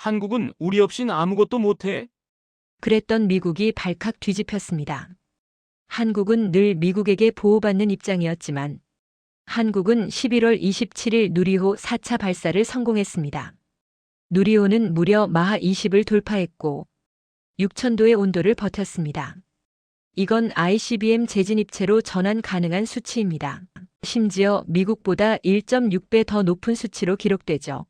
한국은 우리 없인 아무것도 못해. 그랬던 미국이 발칵 뒤집혔습니다. 한국은 늘 미국에게 보호받는 입장이었지만 한국은 11월 27일 누리호 4차 발사를 성공했습니다. 누리호는 무려 마하 20을 돌파했고 6천도의 온도를 버텼습니다. 이건 ICBM 재진입체로 전환 가능한 수치입니다. 심지어 미국보다 1.6배 더 높은 수치로 기록되죠.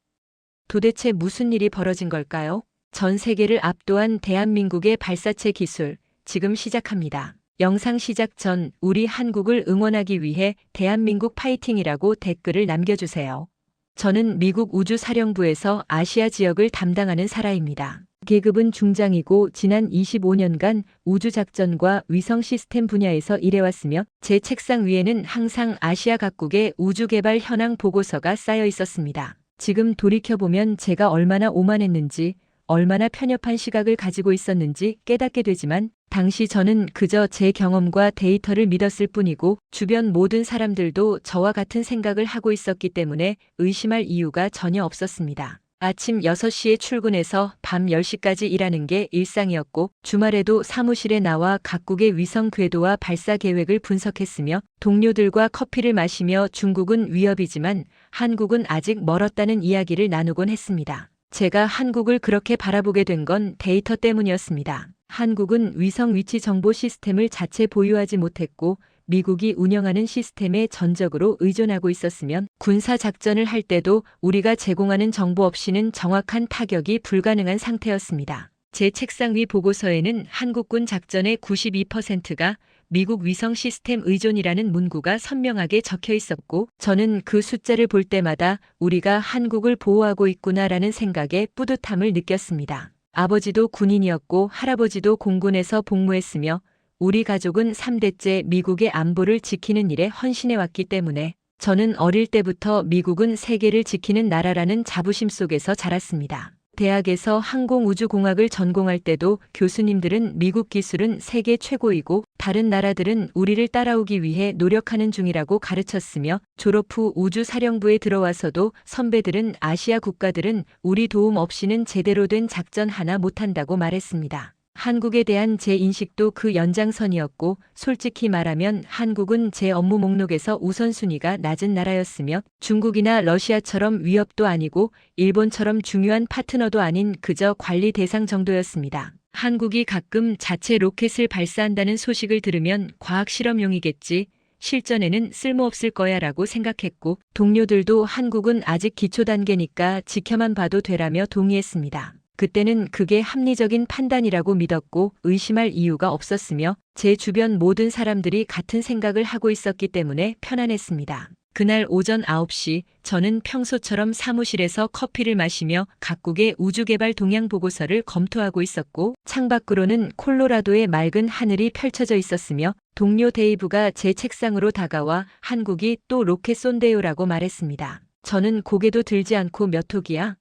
도대체 무슨 일이 벌어진 걸까요? 전 세계를 압도한 대한민국의 발사체 기술, 지금 시작합니다. 영상 시작 전 우리 한국을 응원하기 위해 대한민국 파이팅이라고 댓글을 남겨주세요. 저는 미국 우주사령부에서 아시아 지역을 담당하는 사라입니다. 계급은 중장이고 지난 25년간 우주작전과 위성 시스템 분야에서 일해왔으며 제 책상 위에는 항상 아시아 각국의 우주개발 현황 보고서가 쌓여 있었습니다. 지금 돌이켜보면 제가 얼마나 오만했는지 얼마나 편협한 시각을 가지고 있었는지 깨닫게 되지만 당시 저는 그저 제 경험과 데이터를 믿었을 뿐이고 주변 모든 사람들도 저와 같은 생각을 하고 있었기 때문에 의심할 이유가 전혀 없었습니다. 아침 6시에 출근해서 밤 10시까지 일하는 게 일상이었고 주말에도 사무실에 나와 각국의 위성 궤도와 발사 계획을 분석했으며 동료들과 커피를 마시며 중국은 위협이지만 한국은 아직 멀었다는 이야기를 나누곤 했습니다. 제가 한국을 그렇게 바라보게 된 건 데이터 때문이었습니다. 한국은 위성 위치 정보 시스템을 자체 보유하지 못했고 미국이 운영하는 시스템에 전적으로 의존하고 있었으면 군사 작전을 할 때도 우리가 제공하는 정보 없이는 정확한 타격이 불가능한 상태였습니다. 제 책상 위 보고서에는 한국군 작전의 92%가 미국 위성 시스템 의존이라는 문구가 선명하게 적혀 있었고 저는 그 숫자를 볼 때마다 우리가 한국을 보호하고 있구나라는 생각에 뿌듯함을 느꼈습니다. 아버지도 군인이었고 할아버지도 공군에서 복무했으며 우리 가족은 3대째 미국의 안보를 지키는 일에 헌신해 왔기 때문에 저는 어릴 때부터 미국은 세계를 지키는 나라라는 자부심 속에서 자랐습니다. 대학에서 항공우주공학을 전공할 때도 교수님들은 미국 기술은 세계 최고이고 다른 나라들은 우리를 따라오기 위해 노력하는 중이라고 가르쳤으며 졸업 후 우주사령부에 들어와서도 선배들은 아시아 국가들은 우리 도움 없이는 제대로 된 작전 하나 못한다고 말했습니다. 한국에 대한 제 인식도 그 연장선이었고 솔직히 말하면 한국은 제 업무 목록에서 우선순위가 낮은 나라였으며 중국이나 러시아처럼 위협도 아니고 일본처럼 중요한 파트너도 아닌 그저 관리 대상 정도였습니다. 한국이 가끔 자체 로켓을 발사한다는 소식을 들으면 과학 실험용이겠지. 실전에는 쓸모없을 거야 라고 생각했고 동료들도 한국은 아직 기초 단계니까 지켜만 봐도 되라며 동의했습니다. 그때는 그게 합리적인 판단이라고 믿었고 의심할 이유가 없었으며 제 주변 모든 사람들이 같은 생각을 하고 있었기 때문에 편안했습니다. 그날 오전 9시 저는 평소처럼 사무실에서 커피를 마시며 각국의 우주개발 동향 보고서를 검토하고 있었고 창밖으로는 콜로라도의 맑은 하늘이 펼쳐져 있었으며 동료 데이브가 제 책상으로 다가와 한국이 또 로켓 쏜대요라고 말했습니다. 저는 고개도 들지 않고 몇 톡이야?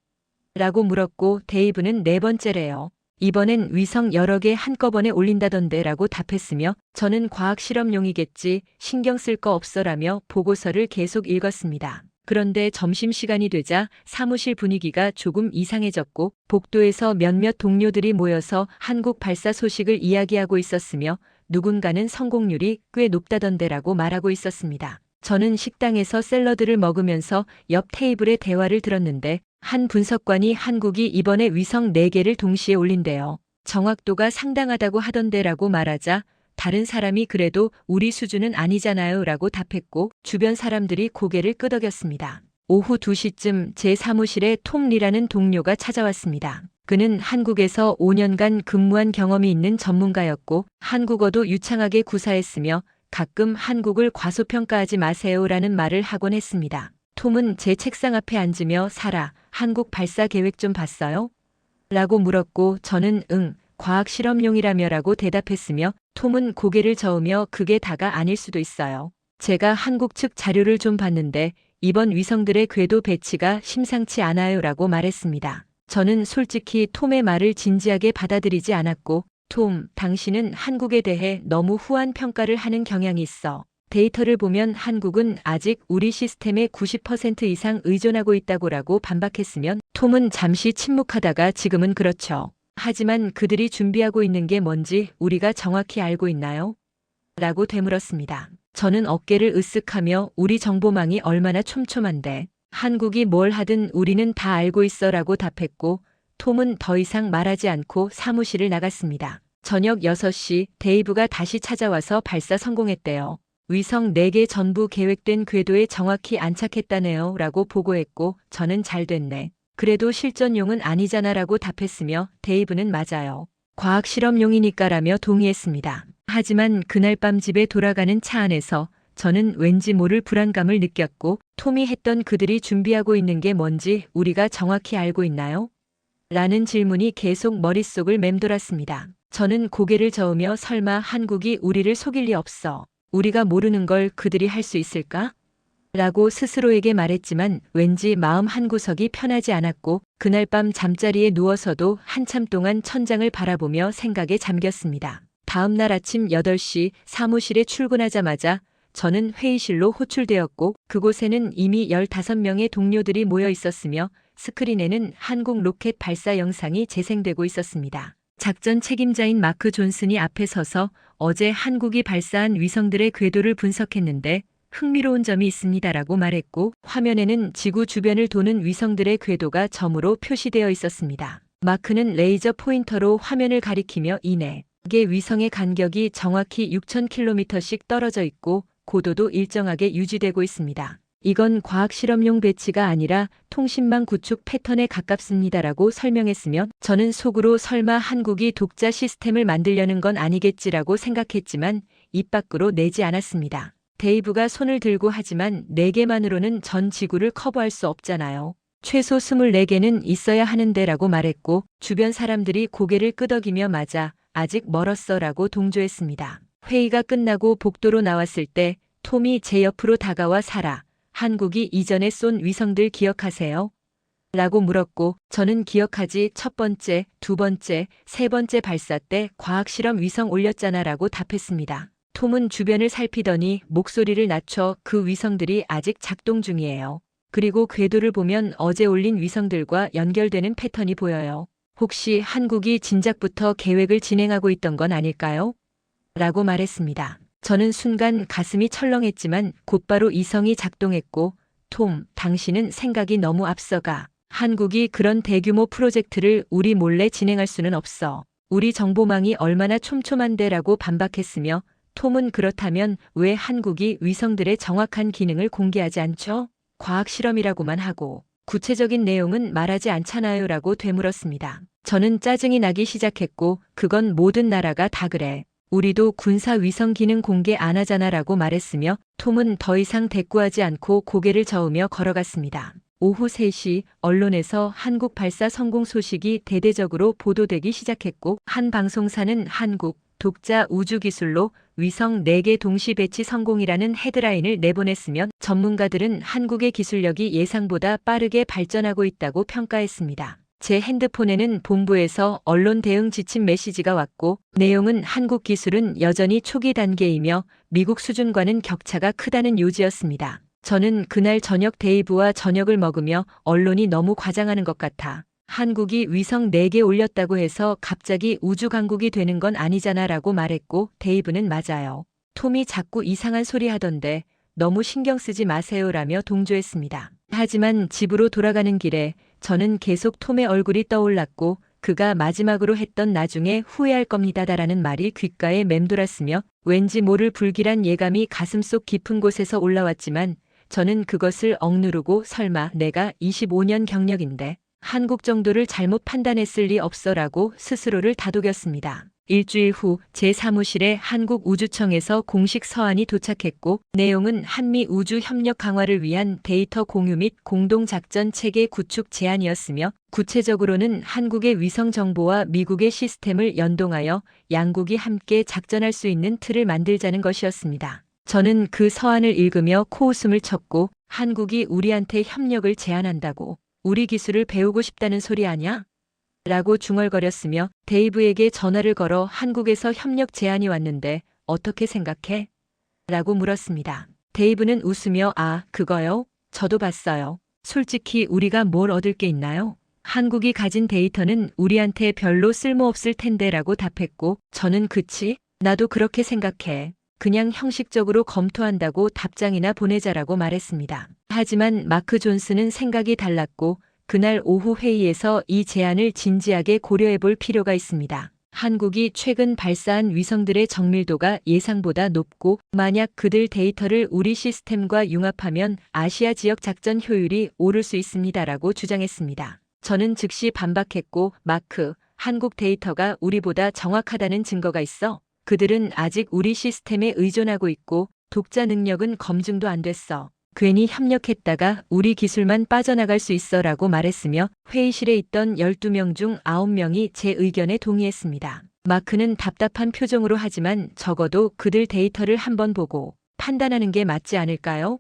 라고 물었고 데이브는 네 번째래요. 이번엔 위성 여러 개 한꺼번에 올린다던데 라고 답했으며 저는 과학 실험용이겠지 신경 쓸 거 없어라며 보고서를 계속 읽었습니다. 그런데 점심시간이 되자 사무실 분위기가 조금 이상해졌고 복도에서 몇몇 동료들이 모여서 한국 발사 소식을 이야기하고 있었으며 누군가는 성공률이 꽤 높다던데라고 말하고 있었습니다. 저는 식당에서 샐러드를 먹으면서 옆 테이블의 대화를 들었는데 한 분석관이 한국이 이번에 위성 4개를 동시에 올린대요. 정확도가 상당하다고 하던데라고 말하자 다른 사람이 그래도 우리 수준은 아니잖아요 라고 답했고 주변 사람들이 고개를 끄덕였습니다. 오후 2시쯤 제 사무실에 톰 리라는 동료가 찾아왔습니다. 그는 한국에서 5년간 근무한 경험이 있는 전문가였고 한국어도 유창하게 구사했으며 가끔 한국을 과소평가하지 마세요라는 말을 하곤 했습니다. 톰은 제 책상 앞에 앉으며 살아, 한국 발사 계획 좀 봤어요? 라고 물었고 저는 응, 과학 실험용이라며라고 대답했으며 톰은 고개를 저으며 그게 다가 아닐 수도 있어요. 제가 한국 측 자료를 좀 봤는데 이번 위성들의 궤도 배치가 심상치 않아요 라고 말했습니다. 저는 솔직히 톰의 말을 진지하게 받아들이지 않았고 톰, 당신은 한국에 대해 너무 후한 평가를 하는 경향이 있어. 데이터를 보면 한국은 아직 우리 시스템의 90% 이상 의존하고 있다고라고 반박했으면 톰은 잠시 침묵하다가 지금은 그렇죠. 하지만 그들이 준비하고 있는 게 뭔지 우리가 정확히 알고 있나요? 라고 되물었습니다. 저는 어깨를 으쓱하며 우리 정보망이 얼마나 촘촘한데 한국이 뭘 하든 우리는 다 알고 있어 라고 답했고 톰은 더 이상 말하지 않고 사무실을 나갔습니다. 저녁 6시 데이브가 다시 찾아와서 발사 성공했대요. 위성 4개 전부 계획된 궤도에 정확히 안착했다네요 라고 보고했고 저는 잘 됐네. 그래도 실전용은 아니잖아 라고 답했으며 데이브는 맞아요. 과학 실험용이니까 라며 동의했습니다. 하지만 그날 밤 집에 돌아가는 차 안에서 저는 왠지 모를 불안감을 느꼈고 톰이 했던 그들이 준비하고 있는 게 뭔지 우리가 정확히 알고 있나요? 라는 질문이 계속 머릿속을 맴돌았습니다. 저는 고개를 저으며 설마 한국이 우리를 속일 리 없어. 우리가 모르는 걸 그들이 할 수 있을까? 라고 스스로에게 말했지만 왠지 마음 한구석이 편하지 않았고 그날 밤 잠자리에 누워서도 한참 동안 천장을 바라보며 생각에 잠겼습니다. 다음 날 아침 8시 사무실에 출근하자마자 저는 회의실로 호출되었고 그곳에는 이미 15명의 동료들이 모여 있었으며 스크린에는 한국 로켓 발사 영상이 재생되고 있었습니다. 작전 책임자인 마크 존슨이 앞에 서서 어제 한국이 발사한 위성들의 궤도를 분석했는데 흥미로운 점이 있습니다라고 말했고 화면에는 지구 주변을 도는 위성들의 궤도가 점으로 표시되어 있었습니다. 마크는 레이저 포인터로 화면을 가리키며 이내 개 위성의 간격이 정확히 6,000km씩 떨어져 있고 고도도 일정하게 유지되고 있습니다. 이건 과학 실험용 배치가 아니라 통신망 구축 패턴에 가깝습니다라고 설명했으며 저는 속으로 설마 한국이 독자 시스템을 만들려는 건 아니겠지라고 생각했지만 입 밖으로 내지 않았습니다. 데이브가 손을 들고 하지만 4개만으로는 전 지구를 커버할 수 없잖아요. 최소 24개는 있어야 하는데라고 말했고 주변 사람들이 고개를 끄덕이며 맞아 아직 멀었어라고 동조했습니다. 회의가 끝나고 복도로 나왔을 때 톰이 제 옆으로 다가와 살아 한국이 이전에 쏜 위성들 기억하세요? 라고 물었고 저는 기억하지 첫 번째, 두 번째, 세 번째 발사 때 과학실험 위성 올렸잖아 라고 답했습니다. 톰은 주변을 살피더니 목소리를 낮춰 그 위성들이 아직 작동 중이에요. 그리고 궤도를 보면 어제 올린 위성들과 연결되는 패턴이 보여요. 혹시 한국이 진작부터 계획을 진행하고 있던 건 아닐까요? 라고 말했습니다. 저는 순간 가슴이 철렁했지만 곧바로 이성이 작동했고, 톰, 당신은 생각이 너무 앞서가. 한국이 그런 대규모 프로젝트를 우리 몰래 진행할 수는 없어. 우리 정보망이 얼마나 촘촘한데라고 반박했으며, 톰은 그렇다면 왜 한국이 위성들의 정확한 기능을 공개하지 않죠? 과학 실험이라고만 하고 구체적인 내용은 말하지 않잖아요 라고 되물었습니다. 저는 짜증이 나기 시작했고 그건 모든 나라가 다 그래. 우리도 군사 위성 기능 공개 안 하잖아 라고 말했으며 톰은 더 이상 대꾸하지 않고 고개를 저으며 걸어갔습니다. 오후 3시 언론에서 한국 발사 성공 소식이 대대적으로 보도되기 시작했고 한 방송사는 한국 독자 우주 기술로 위성 4개 동시 배치 성공이라는 헤드라인을 내보냈으며 전문가들은 한국의 기술력이 예상보다 빠르게 발전하고 있다고 평가했습니다. 제 핸드폰에는 본부에서 언론 대응 지침 메시지가 왔고 내용은 한국 기술은 여전히 초기 단계이며 미국 수준과는 격차가 크다는 요지였습니다. 저는 그날 저녁 데이브와 저녁을 먹으며 언론이 너무 과장하는 것 같아. 한국이 위성 4개 올렸다고 해서 갑자기 우주 강국이 되는 건 아니잖아 라고 말했고 데이브는 맞아요. 톰이 자꾸 이상한 소리 하던데 너무 신경 쓰지 마세요라며 동조했습니다. 하지만 집으로 돌아가는 길에 저는 계속 톰의 얼굴이 떠올랐고 그가 마지막으로 했던 나중에 후회할 겁니다다라는 말이 귓가에 맴돌았으며 왠지 모를 불길한 예감이 가슴속 깊은 곳에서 올라왔지만 저는 그것을 억누르고 설마 내가 25년 경력인데 한국 정도를 잘못 판단했을 리 없어라고 스스로를 다독였습니다. 일주일 후 제 사무실에 한국우주청에서 공식 서한이 도착했고 내용은 한미 우주 협력 강화를 위한 데이터 공유 및 공동작전 체계 구축 제안이었으며 구체적으로는 한국의 위성 정보와 미국의 시스템을 연동하여 양국이 함께 작전할 수 있는 틀을 만들자는 것이었습니다. 저는 그 서한을 읽으며 코웃음을 쳤고 한국이 우리한테 협력을 제안한다고 우리 기술을 배우고 싶다는 소리 아냐? 라고 중얼거렸으며 데이브에게 전화를 걸어 한국에서 협력 제안이 왔는데 어떻게 생각해? 라고 물었습니다. 데이브는 웃으며 아, 그거요? 저도 봤어요. 솔직히 우리가 뭘 얻을 게 있나요? 한국이 가진 데이터는 우리한테 별로 쓸모없을 텐데 라고 답했고 저는 그치? 나도 그렇게 생각해. 그냥 형식적으로 검토한다고 답장이나 보내자라고 말했습니다. 하지만 마크 존스는 생각이 달랐고 그날 오후 회의에서 이 제안을 진지하게 고려해 볼 필요가 있습니다. 한국이 최근 발사한 위성들의 정밀도가 예상보다 높고 만약 그들 데이터를 우리 시스템과 융합하면 아시아 지역 작전 효율이 오를 수 있습니다라고 주장했습니다. 저는 즉시 반박했고 마크, 한국 데이터가 우리보다 정확하다는 증거가 있어. 그들은 아직 우리 시스템에 의존하고 있고 독자 능력은 검증도 안 됐어. 괜히 협력했다가 우리 기술만 빠져나갈 수 있어 라고 말했으며 회의실에 있던 12명 중 9명이 제 의견에 동의했습니다. 마크는 답답한 표정으로 하지만 적어도 그들 데이터를 한번 보고 판단하는 게 맞지 않을까요?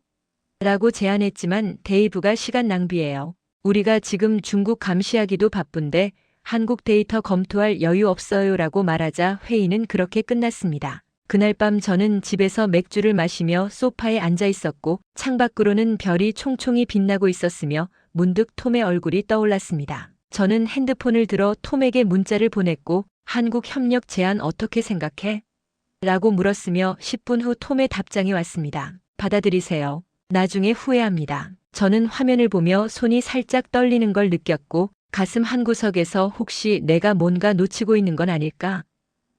라고 제안했지만 데이브가 시간 낭비예요. 우리가 지금 중국 감시하기도 바쁜데 한국 데이터 검토할 여유 없어요 라고 말하자 회의는 그렇게 끝났습니다. 그날 밤 저는 집에서 맥주를 마시며 소파에 앉아 있었고 창밖으로는 별이 총총히 빛나고 있었으며 문득 톰의 얼굴이 떠올랐습니다. 저는 핸드폰을 들어 톰에게 문자를 보냈고 한국 협력 제안 어떻게 생각해? 라고 물었으며 10분 후 톰의 답장이 왔습니다. 받아들이세요. 나중에 후회합니다. 저는 화면을 보며 손이 살짝 떨리는 걸 느꼈고 가슴 한 구석에서 혹시 내가 뭔가 놓치고 있는 건 아닐까?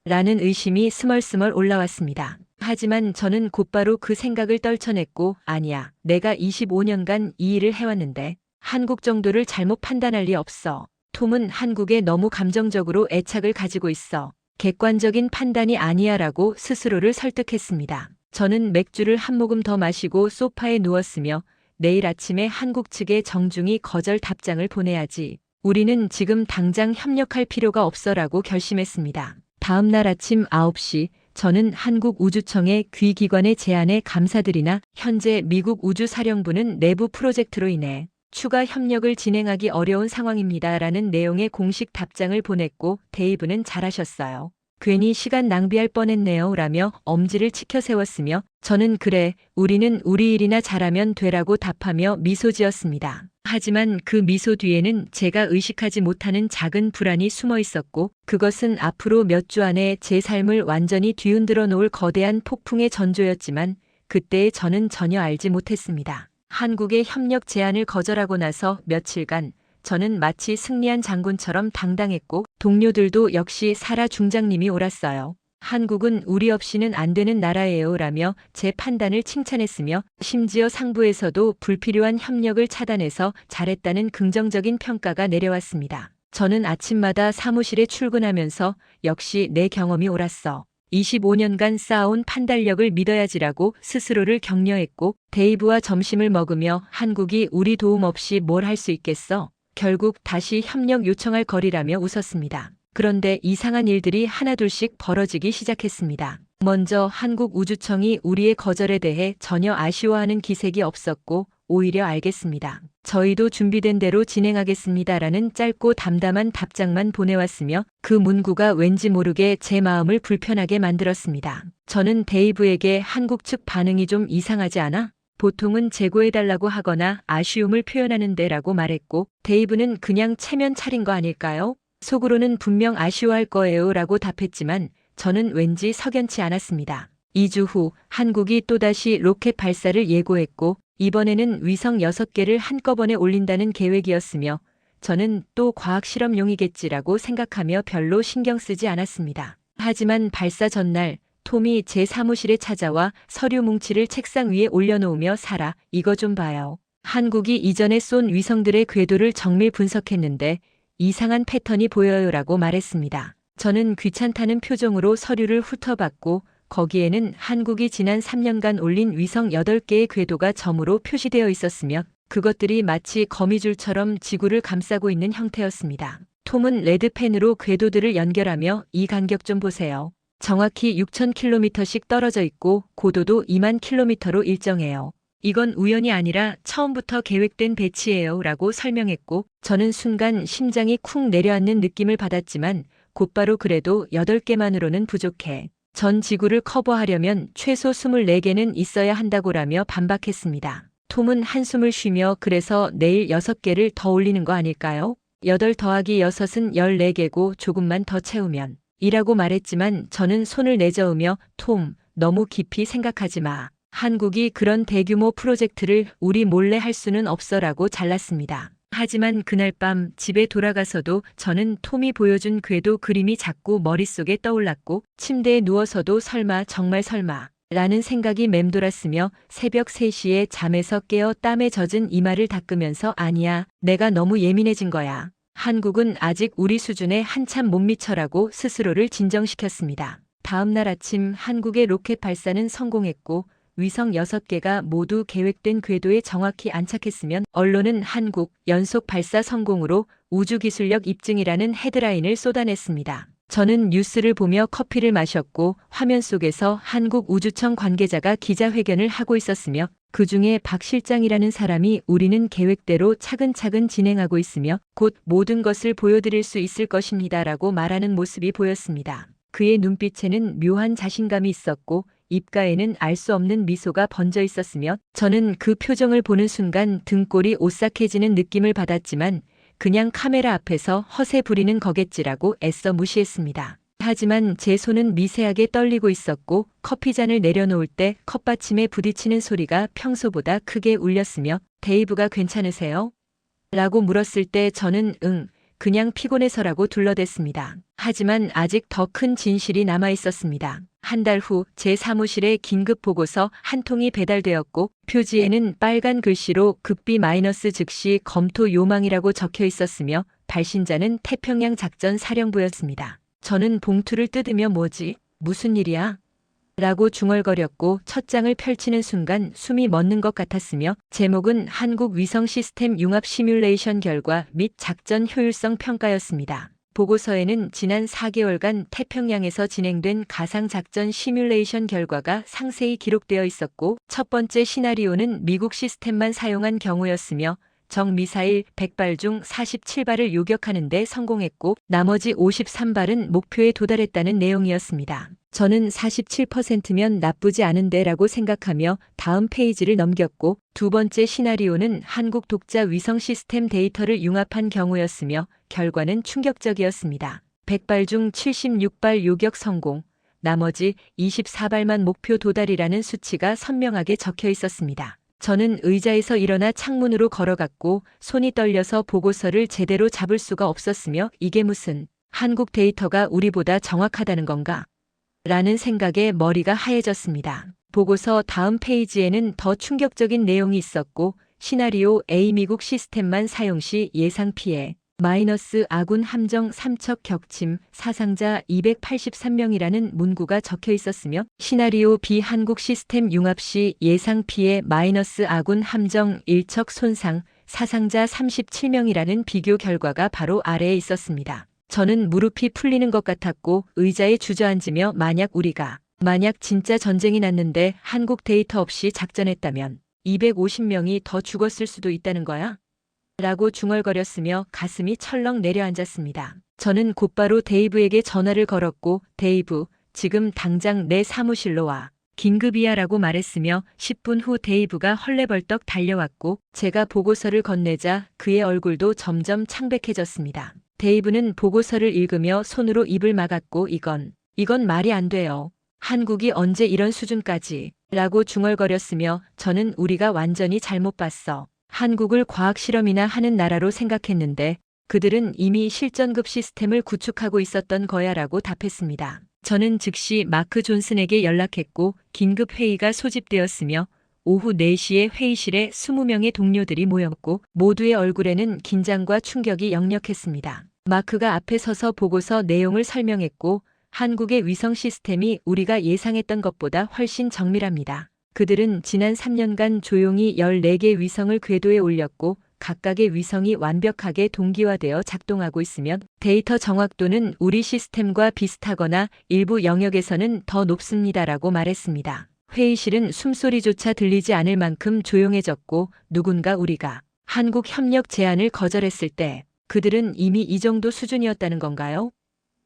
라는 의심이 스멀스멀 올라왔습니다. 하지만 저는 곧바로 그 생각을 떨쳐냈고 아니야. 내가 25년간 이 일을 해왔는데 한국 정도를 잘못 판단할 리 없어. 톰은 한국에 너무 감정적으로 애착을 가지고 있어. 객관적인 판단이 아니야라고 스스로를 설득했습니다. 저는 맥주를 한 모금 더 마시고 소파에 누웠으며 내일 아침에 한국 측에 정중히 거절 답장을 보내야지. 우리는 지금 당장 협력할 필요가 없어라고 결심했습니다. 다음 날 아침 9시 저는 한국 우주청의 귀기관의 제안에 감사드리나 현재 미국 우주사령부는 내부 프로젝트로 인해 추가 협력을 진행하기 어려운 상황입니다 라는 내용의 공식 답장을 보냈고 데이브는 잘하셨어요. 괜히 시간 낭비할 뻔했네요 라며 엄지를 치켜 세웠으며 저는 그래 우리는 우리 일이나 잘하면 되라고 답하며 미소 지었습니다. 하지만 그 미소 뒤에는 제가 의식하지 못하는 작은 불안이 숨어 있었고 그것은 앞으로 몇 주 안에 제 삶을 완전히 뒤흔들어 놓을 거대한 폭풍의 전조였지만 그때의 저는 전혀 알지 못했습니다. 한국의 협력 제안을 거절하고 나서 며칠간 저는 마치 승리한 장군처럼 당당했고 동료들도 역시 사라 중장님이 옳았어요. 한국은 우리 없이는 안 되는 나라예요 라며 제 판단을 칭찬했으며 심지어 상부에서도 불필요한 협력을 차단해서 잘했다는 긍정적인 평가가 내려왔습니다. 저는 아침마다 사무실에 출근하면서 역시 내 경험이 옳았어. 25년간 쌓아온 판단력을 믿어야지라고 스스로를 격려했고 데이브와 점심을 먹으며 한국이 우리 도움 없이 뭘 할 수 있겠어? 결국 다시 협력 요청할 거리라며 웃었습니다. 그런데 이상한 일들이 하나둘씩 벌어지기 시작했습니다. 먼저 한국 우주청이 우리의 거절에 대해 전혀 아쉬워하는 기색이 없었고 오히려 알겠습니다. 저희도 준비된 대로 진행하겠습니다라는 짧고 담담한 답장만 보내왔으며 그 문구가 왠지 모르게 제 마음을 불편하게 만들었습니다. 저는 데이브에게 한국 측 반응이 좀 이상하지 않아? 보통은 재고해달라고 하거나 아쉬움을 표현하는데 라고 말했고 데이브는 그냥 체면 차린 거 아닐까요? 속으로는 분명 아쉬워할 거예요 라고 답했지만 저는 왠지 석연치 않았습니다. 2주 후 한국이 또다시 로켓 발사를 예고했고 이번에는 위성 6개를 한꺼번에 올린다는 계획이었으며 저는 또 과학 실험용이겠지라고 생각하며 별로 신경 쓰지 않았습니다. 하지만 발사 전날 톰이 제 사무실에 찾아와 서류 뭉치를 책상 위에 올려놓으며 사라, 이거 좀 봐요. 한국이 이전에 쏜 위성들의 궤도를 정밀 분석했는데 이상한 패턴이 보여요라고 말했습니다. 저는 귀찮다는 표정으로 서류를 훑어봤고 거기에는 한국이 지난 3년간 올린 위성 8개의 궤도가 점으로 표시되어 있었으며 그것들이 마치 거미줄처럼 지구를 감싸고 있는 형태였습니다. 톰은 레드펜으로 궤도들을 연결하며 이 간격 좀 보세요. 정확히 6,000km씩 떨어져 있고 고도도 2만 km로 일정해요. 이건 우연이 아니라 처음부터 계획된 배치예요 라고 설명했고 저는 순간 심장이 쿵 내려앉는 느낌을 받았지만 곧바로 그래도 8개만으로는 부족해. 전 지구를 커버하려면 최소 24개는 있어야 한다고라며 반박했습니다. 톰은 한숨을 쉬며 그래서 내일 6개를 더 올리는 거 아닐까요? 8 더하기 6은 14개고 조금만 더 채우면 이라고 말했지만 저는 손을 내저으며 톰, 너무 깊이 생각하지 마. 한국이 그런 대규모 프로젝트를 우리 몰래 할 수는 없어라고 잘랐습니다. 하지만 그날 밤 집에 돌아가서도 저는 톰이 보여준 궤도 그림이 자꾸 머릿속에 떠올랐고 침대에 누워서도 설마 정말 설마 라는 생각이 맴돌았으며 새벽 3시에 잠에서 깨어 땀에 젖은 이마를 닦으면서 아니야 내가 너무 예민해진 거야. 한국은 아직 우리 수준에 한참 못 미쳐라고 스스로를 진정시켰습니다. 다음 날 아침 한국의 로켓 발사는 성공했고 위성 6개가 모두 계획된 궤도에 정확히 안착했으면 언론은 한국 연속 발사 성공으로 우주기술력 입증이라는 헤드라인을 쏟아냈습니다. 저는 뉴스를 보며 커피를 마셨고 화면 속에서 한국 우주청 관계자가 기자회견을 하고 있었으며 그 중에 박 실장이라는 사람이 우리는 계획대로 차근차근 진행하고 있으며 곧 모든 것을 보여드릴 수 있을 것입니다 라고 말하는 모습이 보였습니다. 그의 눈빛에는 묘한 자신감이 있었고 입가에는 알 수 없는 미소가 번져 있었으며 저는 그 표정을 보는 순간 등골이 오싹해지는 느낌을 받았지만 그냥 카메라 앞에서 허세 부리는 거겠지라고 애써 무시했습니다. 하지만 제 손은 미세하게 떨리고 있었고 커피잔을 내려놓을 때 컵받침에 부딪히는 소리가 평소보다 크게 울렸으며 데이브가 괜찮으세요? 라고 물었을 때 저는 응, 그냥 피곤해서라고 둘러댔습니다. 하지만 아직 더 큰 진실이 남아 있었습니다. 한 달 후 제 사무실에 긴급 보고서 한 통이 배달되었고 표지에는 빨간 글씨로 극비 마이너스 즉시 검토 요망이라고 적혀 있었으며 발신자는 태평양 작전 사령부였습니다. 저는 봉투를 뜯으며 뭐지? 무슨 일이야? 라고 중얼거렸고 첫 장을 펼치는 순간 숨이 멎는 것 같았으며 제목은 한국 위성 시스템 융합 시뮬레이션 결과 및 작전 효율성 평가였습니다. 보고서에는 지난 4개월간 태평양에서 진행된 가상 작전 시뮬레이션 결과가 상세히 기록되어 있었고 첫 번째 시나리오는 미국 시스템만 사용한 경우였으며 정 미사일 100발 중 47발을 요격하는 데 성공했고 나머지 53발은 목표에 도달했다는 내용이었습니다. 저는 47%면 나쁘지 않은데 라고 생각하며 다음 페이지를 넘겼고 두 번째 시나리오는 한국 독자 위성 시스템 데이터를 융합한 경우였으며 결과는 충격적이었습니다. 100발 중 76발 요격 성공, 나머지 24발만 목표 도달이라는 수치가 선명하게 적혀 있었습니다. 저는 의자에서 일어나 창문으로 걸어갔고 손이 떨려서 보고서를 제대로 잡을 수가 없었으며 이게 무슨 한국 데이터가 우리보다 정확하다는 건가? 라는 생각에 머리가 하얘졌습니다. 보고서 다음 페이지에는 더 충격적인 내용이 있었고 시나리오 A 미국 시스템만 사용 시 예상 피해 마이너스 아군 함정 3척 격침 사상자 283명이라는 문구가 적혀 있었으며 시나리오 B 한국 시스템 융합 시 예상 피해 마이너스 아군 함정 1척 손상 사상자 37명이라는 비교 결과가 바로 아래에 있었습니다. 저는 무릎이 풀리는 것 같았고 의자에 주저앉으며 만약 우리가 만약 진짜 전쟁이 났는데 한국 데이터 없이 작전했다면 250명이 더 죽었을 수도 있다는 거야? 라고 중얼거렸으며 가슴이 철렁 내려앉았습니다. 저는 곧바로 데이브에게 전화를 걸었고 데이브, 지금 당장 내 사무실로 와. 긴급이야 라고 말했으며 10분 후 데이브가 헐레벌떡 달려왔고 제가 보고서를 건네자 그의 얼굴도 점점 창백해졌습니다. 데이브는 보고서를 읽으며 손으로 입을 막았고 이건, 이건 말이 안 돼요. 한국이 언제 이런 수준까지 라고 중얼거렸으며 저는 우리가 완전히 잘못 봤어. 한국을 과학 실험이나 하는 나라로 생각했는데 그들은 이미 실전급 시스템을 구축하고 있었던 거야라고 답했습니다. 저는 즉시 마크 존슨에게 연락했고 긴급 회의가 소집되었으며 오후 4시에 회의실에 20명의 동료들이 모였고 모두의 얼굴에는 긴장과 충격이 역력했습니다. 마크가 앞에 서서 보고서 내용을 설명했고 한국의 위성 시스템이 우리가 예상했던 것보다 훨씬 정밀합니다. 그들은 지난 3년간 조용히 14개 위성을 궤도에 올렸고 각각의 위성이 완벽하게 동기화되어 작동하고 있으며 데이터 정확도는 우리 시스템과 비슷하거나 일부 영역에서는 더 높습니다라고 말했습니다. 회의실은 숨소리조차 들리지 않을 만큼 조용해졌고 누군가 우리가 한국 협력 제안을 거절했을 때 그들은 이미 이 정도 수준이었다는 건가요?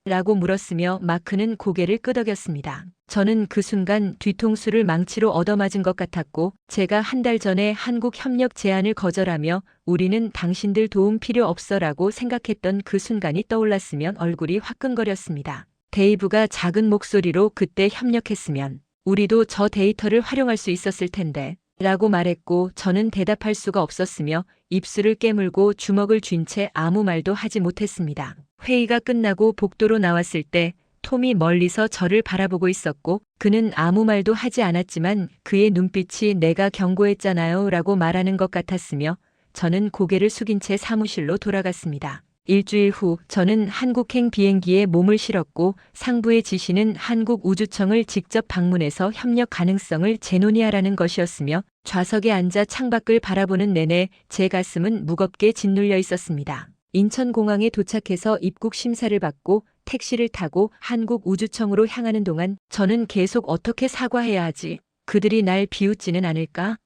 라고 물었으며 마크는 고개를 끄덕였습니다. 저는 그 순간 뒤통수를 망치로 얻어맞은 것 같았고 제가 한 달 전에 한국 협력 제안을 거절하며 우리는 당신들 도움 필요 없어라고 생각했던 그 순간이 떠올랐으면 얼굴이 화끈거렸습니다. 데이브가 작은 목소리로 그때 협력했으면 우리도 저 데이터를 활용할 수 있었을 텐데 라고 말했고 저는 대답할 수가 없었으며 입술을 깨물고 주먹을 쥔 채 아무 말도 하지 못했습니다. 회의가 끝나고 복도로 나왔을 때 톰이 멀리서 저를 바라보고 있었고 그는 아무 말도 하지 않았지만 그의 눈빛이 내가 경고했잖아요 라고 말하는 것 같았으며 저는 고개를 숙인 채 사무실로 돌아갔습니다. 일주일 후 저는 한국행 비행기에 몸을 실었고 상부의 지시는 한국우주청을 직접 방문해서 협력 가능성을 재논의하라는 것이었으며 좌석에 앉아 창밖을 바라보는 내내 제 가슴은 무겁게 짓눌려 있었습니다. 인천공항에 도착해서 입국 심사를 받고 택시를 타고 한국우주청으로 향하는 동안 저는 계속 어떻게 사과해야 하지? 그들이 날 비웃지는 않을까?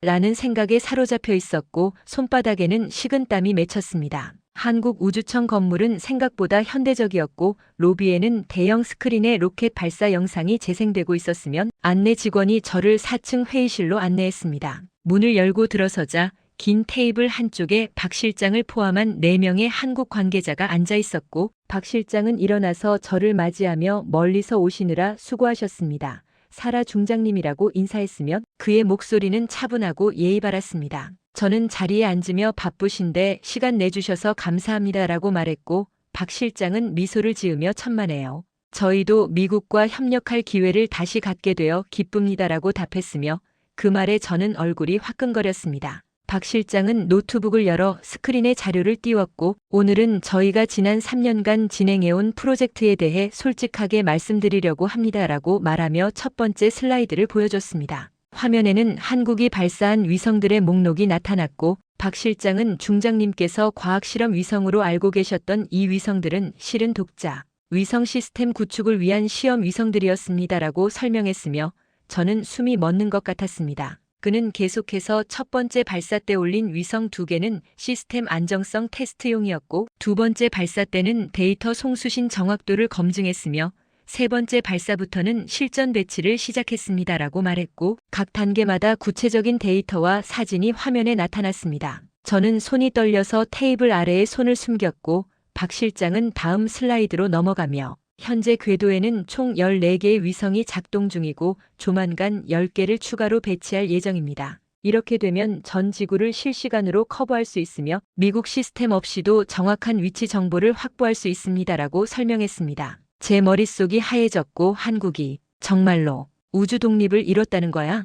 라는 생각에 사로잡혀 있었고 손바닥에는 식은땀이 맺혔습니다. 한국우주청 건물은 생각보다 현대적이었고 로비에는 대형 스크린의 로켓 발사 영상이 재생되고 있었으면 안내 직원이 저를 4층 회의실로 안내했습니다. 문을 열고 들어서자 긴 테이블 한쪽에 박 실장을 포함한 4명의 한국 관계자가 앉아 있었고 박 실장은 일어나서 저를 맞이하며 멀리서 오시느라 수고하셨습니다. 사라 중장님이라고 인사했으며 그의 목소리는 차분하고 예의 바랐습니다. 저는 자리에 앉으며 바쁘신데 시간 내주셔서 감사합니다라고 말했고 박 실장은 미소를 지으며 천만에요. 저희도 미국과 협력할 기회를 다시 갖게 되어 기쁩니다라고 답했으며 그 말에 저는 얼굴이 화끈거렸습니다. 박 실장은 노트북을 열어 스크린에 자료를 띄웠고 오늘은 저희가 지난 3년간 진행해온 프로젝트에 대해 솔직하게 말씀드리려고 합니다라고 말하며 첫 번째 슬라이드를 보여줬습니다. 화면에는 한국이 발사한 위성들의 목록이 나타났고 박 실장은 중장님께서 과학실험 위성으로 알고 계셨던 이 위성들은 실은 독자 위성 시스템 구축을 위한 시험 위성들이었습니다라고 설명했으며 저는 숨이 멎는 것 같았습니다. 그는 계속해서 첫 번째 발사 때 올린 위성 두 개는 시스템 안정성 테스트용이었고 두 번째 발사 때는 데이터 송수신 정확도를 검증했으며 세 번째 발사부터는 실전 배치를 시작했습니다라고 말했고 각 단계마다 구체적인 데이터와 사진이 화면에 나타났습니다. 저는 손이 떨려서 테이블 아래에 손을 숨겼고 박 실장은 다음 슬라이드로 넘어가며 현재 궤도에는 총 14개의 위성이 작동 중이고 조만간 10개를 추가로 배치할 예정입니다. 이렇게 되면 전 지구를 실시간으로 커버할 수 있으며 미국 시스템 없이도 정확한 위치 정보를 확보할 수 있습니다라고 설명했습니다. 제 머릿속이 하얘졌고 한국이 정말로 우주 독립을 이뤘다는 거야?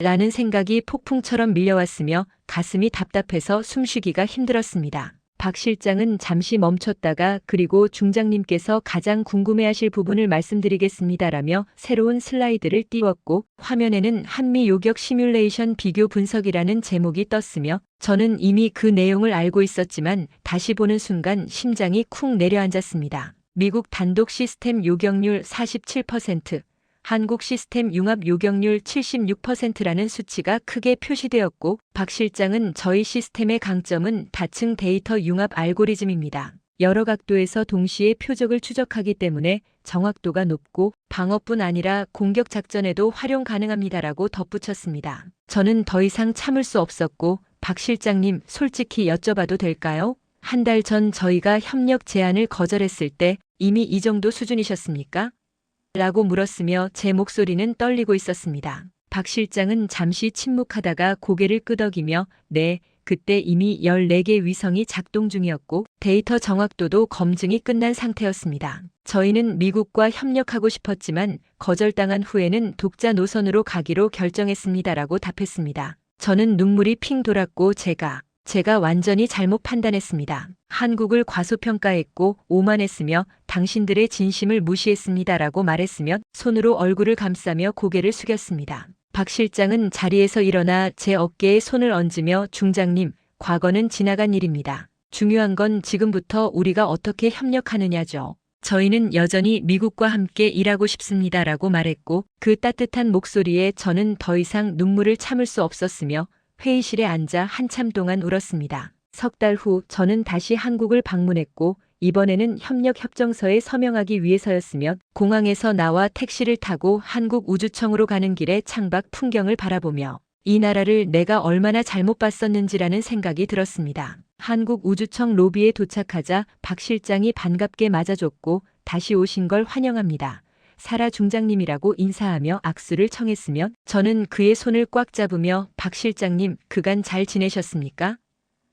라는 생각이 폭풍처럼 밀려왔으며 가슴이 답답해서 숨쉬기가 힘들었습니다. 박 실장은 잠시 멈췄다가 그리고 중장님께서 가장 궁금해하실 부분을 말씀드리겠습니다라며 새로운 슬라이드를 띄웠고 화면에는 한미 요격 시뮬레이션 비교 분석이라는 제목이 떴으며 저는 이미 그 내용을 알고 있었지만 다시 보는 순간 심장이 쿵 내려앉았습니다. 미국 단독 시스템 요격률 47%, 한국 시스템 융합 요격률 76%라는 수치가 크게 표시되었고 박 실장은 저희 시스템의 강점은 다층 데이터 융합 알고리즘입니다. 여러 각도에서 동시에 표적을 추적하기 때문에 정확도가 높고 방어뿐 아니라 공격 작전에도 활용 가능합니다라고 덧붙였습니다. 저는 더 이상 참을 수 없었고 박 실장님 솔직히 여쭤봐도 될까요? 한 달 전 저희가 협력 제안을 거절했을 때 이미 이 정도 수준이셨습니까? 라고 물었으며 제 목소리는 떨리고 있었습니다. 박 실장은 잠시 침묵하다가 고개를 끄덕이며 네, 그때 이미 14개 위성이 작동 중이었고 데이터 정확도도 검증이 끝난 상태였습니다. 저희는 미국과 협력하고 싶었지만 거절당한 후에는 독자 노선으로 가기로 결정했습니다라고 답했습니다. 저는 눈물이 핑 돌았고 제가 제가 완전히 잘못 판단했습니다. 한국을 과소평가했고 오만했으며 당신들의 진심을 무시했습니다라고 말했으며 손으로 얼굴을 감싸며 고개를 숙였습니다. 박 실장은 자리에서 일어나 제 어깨에 손을 얹으며 중장님, 과거는 지나간 일입니다. 중요한 건 지금부터 우리가 어떻게 협력하느냐죠. 저희는 여전히 미국과 함께 일하고 싶습니다라고 말했고 그 따뜻한 목소리에 저는 더 이상 눈물을 참을 수 없었으며 회의실에 앉아 한참 동안 울었습니다. 석 달 후 저는 다시 한국을 방문했고 이번에는 협력 협정서에 서명하기 위해서였으며 공항에서 나와 택시를 타고 한국 우주청으로 가는 길에 창밖 풍경을 바라보며 이 나라를 내가 얼마나 잘못 봤었는지라는 생각이 들었습니다. 한국 우주청 로비에 도착하자 박 실장이 반갑게 맞아줬고 다시 오신 걸 환영합니다. 사라 중장님이라고 인사하며 악수를 청했으며 저는 그의 손을 꽉 잡으며 박 실장님 그간 잘 지내셨습니까?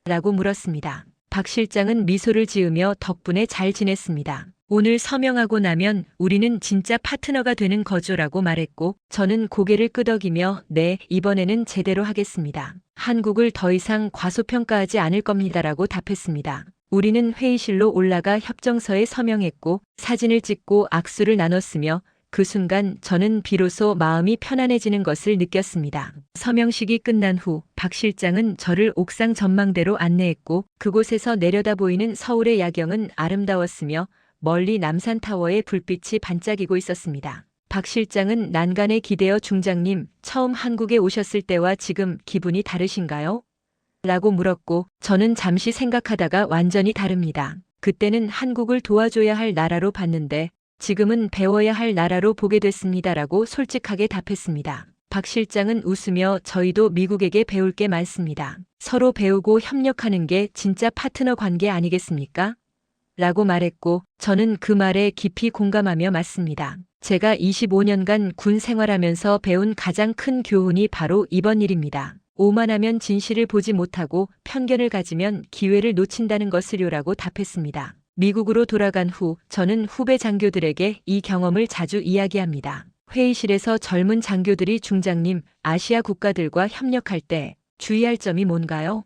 라고 물었습니다. 박 실장은 미소를 지으며 덕분에 잘 지냈습니다. 오늘 서명하고 나면 우리는 진짜 파트너가 되는 거죠라고 말했고 저는 고개를 끄덕이며 네, 이번에는 제대로 하겠습니다. 한국을 더 이상 과소평가하지 않을 겁니다라고 답했습니다. 우리는 회의실로 올라가 협정서에 서명했고 사진을 찍고 악수를 나눴으며 그 순간 저는 비로소 마음이 편안해지는 것을 느꼈습니다. 서명식이 끝난 후 박 실장은 저를 옥상 전망대로 안내했고 그곳에서 내려다 보이는 서울의 야경은 아름다웠으며 멀리 남산타워의 불빛이 반짝이고 있었습니다. 박 실장은 난간에 기대어 중장님, 처음 한국에 오셨을 때와 지금 기분이 다르신가요? 라고 물었고 저는 잠시 생각하다가 완전히 다릅니다. 그때는 한국을 도와줘야 할 나라로 봤는데 지금은 배워야 할 나라로 보게 됐습니다라고 솔직하게 답했습니다. 박 실장은 웃으며 저희도 미국에게 배울 게 많습니다. 서로 배우고 협력하는 게 진짜 파트너 관계 아니겠습니까? 라고 말했고 저는 그 말에 깊이 공감하며 맞습니다. 제가 25년간 군 생활하면서 배운 가장 큰 교훈이 바로 이번 일입니다. 오만하면 진실을 보지 못하고 편견을 가지면 기회를 놓친다는 것을요라고 답했습니다. 미국으로 돌아간 후 저는 후배 장교들에게 이 경험을 자주 이야기합니다. 회의실에서 젊은 장교들이 중장님, 아시아 국가들과 협력할 때 주의할 점이 뭔가요?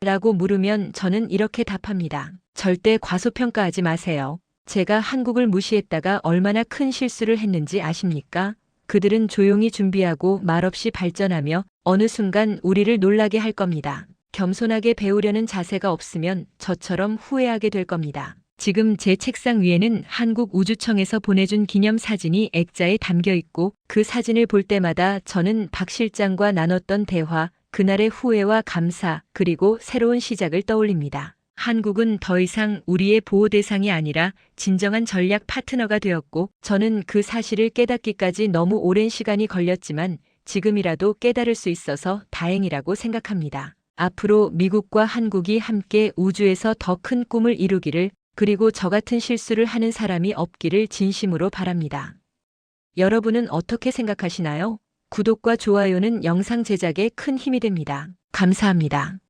라고 물으면 저는 이렇게 답합니다. 절대 과소평가하지 마세요. 제가 한국을 무시했다가 얼마나 큰 실수를 했는지 아십니까? 그들은 조용히 준비하고 말없이 발전하며 어느 순간 우리를 놀라게 할 겁니다. 겸손하게 배우려는 자세가 없으면 저처럼 후회하게 될 겁니다. 지금 제 책상 위에는 한국 우주청에서 보내준 기념 사진이 액자에 담겨 있고 그 사진을 볼 때마다 저는 박 실장과 나눴던 대화, 그날의 후회와 감사, 그리고 새로운 시작을 떠올립니다. 한국은 더 이상 우리의 보호 대상이 아니라 진정한 전략 파트너가 되었고 저는 그 사실을 깨닫기까지 너무 오랜 시간이 걸렸지만 지금이라도 깨달을 수 있어서 다행이라고 생각합니다. 앞으로 미국과 한국이 함께 우주에서 더 큰 꿈을 이루기를 그리고 저 같은 실수를 하는 사람이 없기를 진심으로 바랍니다. 여러분은 어떻게 생각하시나요? 구독과 좋아요는 영상 제작에 큰 힘이 됩니다. 감사합니다.